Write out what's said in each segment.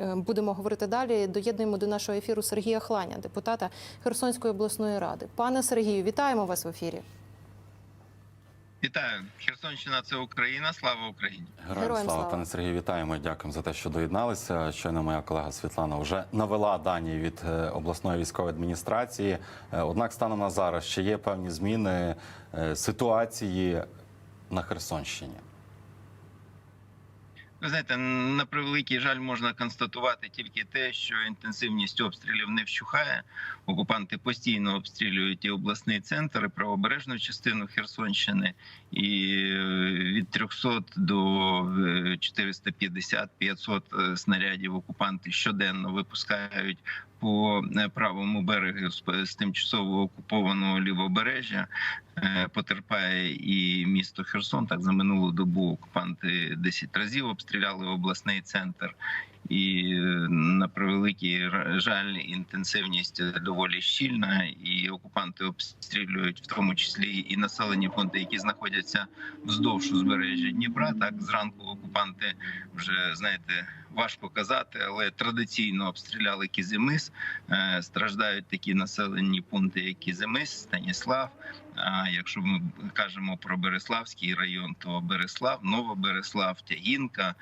е, будемо говорити далі. Доєднуємо до нашого ефіру Сергія Хланя, депутата Херсонської обласної ради. Пане Сергію, вітаємо вас в ефірі. Вітаю, Херсонщина це Україна. Слава Україні! Героям Героям слава, слава. пане Сергію, вітаємо. і Дякуємо за те, що доєдналися. Щойно моя колега Світлана вже навела дані від е, обласної військової адміністрації. Е, Однак, станом на зараз ще є певні зміни ситуації на Херсонщині. Ви знаєте, на превеликий жаль можна констатувати тільки те, що інтенсивність обстрілів не вщухає. Окупанти постійно обстрілюють і обласний центр, і правобережну частину Херсонщини, і е, від 300 до е, 450-500 снарядів окупанти щоденно випускають по е, правому берегу з тимчасово окупованого лівобережжя. Е, Потерпає і місто Херсон. Так за минулу добу окупанти 10 разів обстріляли обласний центр. І на превеликий жаль, інтенсивність доволі щільна, і окупанти обстрілюють в тому числі і населені пункти, які знаходяться вздовж узбережжя Дніпра. Так зранку окупанти вже знаєте важко казати, але традиційно обстріляли Кізимис. Е, Страждають такі населені пункти, як Кізимис, Станіслав. А якщо ми кажемо про Береславський район, то Береслав, Новобереслав, Тягінка.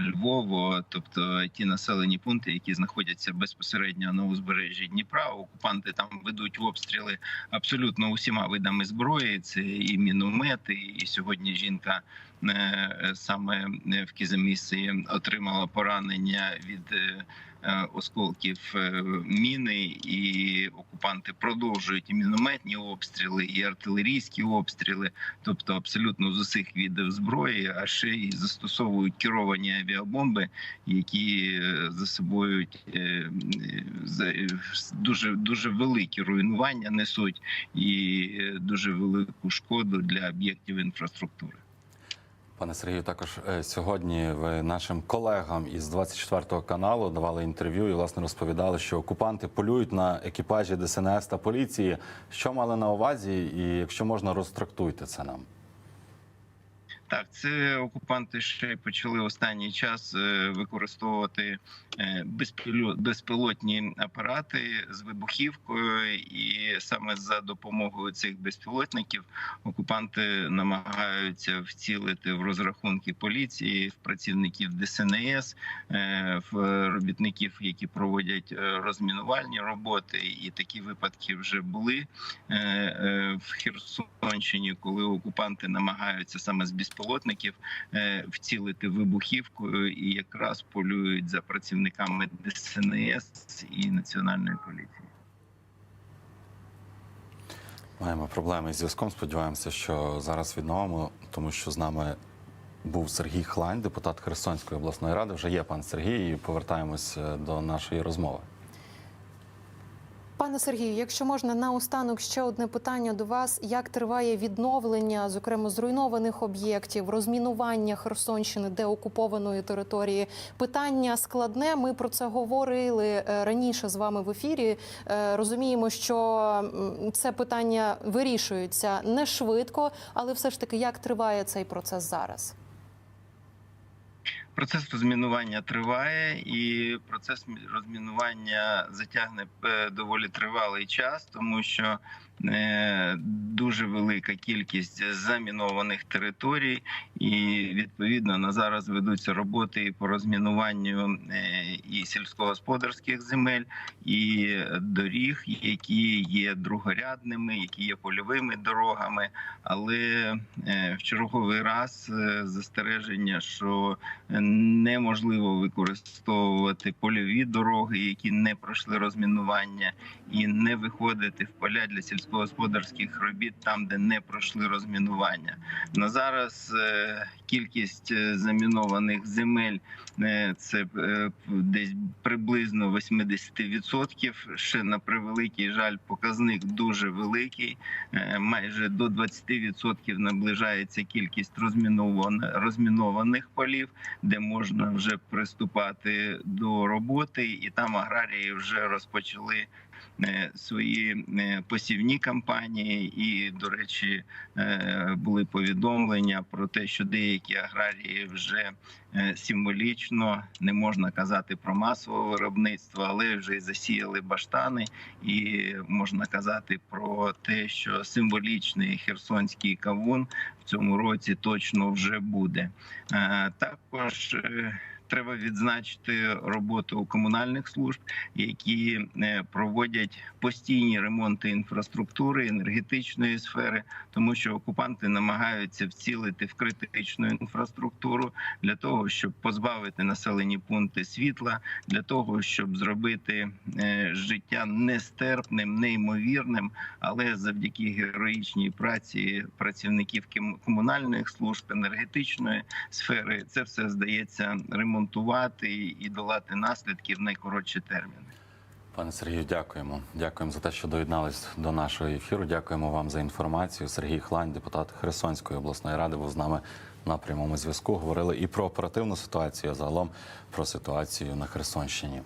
Львово, тобто ті населені пункти, які знаходяться безпосередньо на узбережжі Дніпра, окупанти там ведуть обстріли абсолютно усіма видами зброї. Це і міномети, і сьогодні жінка е, саме в Кізамісі отримала поранення від е, е, осколків міни, і окупанти продовжують і мінометні обстріли, і артилерійські обстріли, тобто абсолютно з усіх видів зброї, а ще й застосовують керовані авіабомби, які е, за собою е, е, дуже дуже великі руйнування несуть і дуже велику шкоду для об'єктів інфраструктури. Пане Сергію, також сьогодні ви нашим колегам із 24 каналу давали інтерв'ю і власне розповідали, що окупанти полюють на екіпажі ДСНС та поліції. Що мали на увазі, і якщо можна, розтрактуйте це нам. Так, це окупанти ще почали останній час е, використовувати е, безпілотні апарати з вибухівкою, і саме за допомогою цих безпілотників окупанти намагаються вцілити в розрахунки поліції, в працівників ДСНС, е, в робітників, які проводять розмінувальні роботи. І такі випадки вже були в Херсонщині, коли окупанти намагаються саме з безпілотників е, вцілити вибухівкою і якраз полюють за працівниками ДСНС і національної поліції. Маємо проблеми з зв'язком. Сподіваємося, що зараз відновимо, тому що з нами був Сергій Хлань, депутат Херсонської обласної ради. Вже є пан Сергій, і повертаємось е, до нашої розмови. Пане Сергію, якщо можна наостанок ще одне питання до вас: як триває відновлення, зокрема зруйнованих об'єктів, розмінування Херсонщини, деокупованої території? Питання складне. Ми про це говорили е, раніше з вами в ефірі. Е, Розуміємо, що це питання вирішується не швидко, але все ж таки, як триває цей процес зараз? Процес розмінування триває, і процес розмінування затягне е, доволі тривалий час, тому що е, дуже велика кількість замінованих територій, і відповідно на зараз ведуться роботи і по розмінуванню е, і сільськогосподарських земель, і доріг, які є другорядними, які є польовими дорогами. Але в черговий раз застереження, що неможливо використовувати польові дороги, які не пройшли розмінування, і не виходити в поля для сільськогосподарських робіт там, де не пройшли розмінування. На зараз е, кількість е, замінованих земель е, це десь приблизно 80%. Ще на превеликий жаль, показник дуже великий. Майже до 20% наближається кількість розмінованих полів де можна вже приступати до роботи, і там аграрії вже розпочали свої е, посівні кампанії, і, до речі, е, були повідомлення про те, що деякі аграрії вже е, символічно не можна казати про масове виробництво, але вже засіяли баштани, і можна казати про те, що символічний херсонський кавун в цьому році точно вже буде. Е, Також е, треба відзначити роботу комунальних служб, які е, проводять постійні ремонти інфраструктури, енергетичної сфери, тому що окупанти намагаються вцілити в критичну інфраструктуру для того, щоб позбавити населені пункти світла, для того, щоб зробити е, життя нестерпним, неймовірним, але завдяки героїчній праці працівників комунальних служб, енергетичної сфери, це все здається ремонтувати і долати наслідки в найкоротші терміни. Пане Сергію, дякуємо. Дякуємо за те, що доєднались до нашого ефіру. Дякуємо вам за інформацію. Сергій Хлань, депутат Херсонської обласної ради, був з нами на прямому зв'язку. Говорили і про оперативну ситуацію, а загалом про ситуацію на Херсонщині.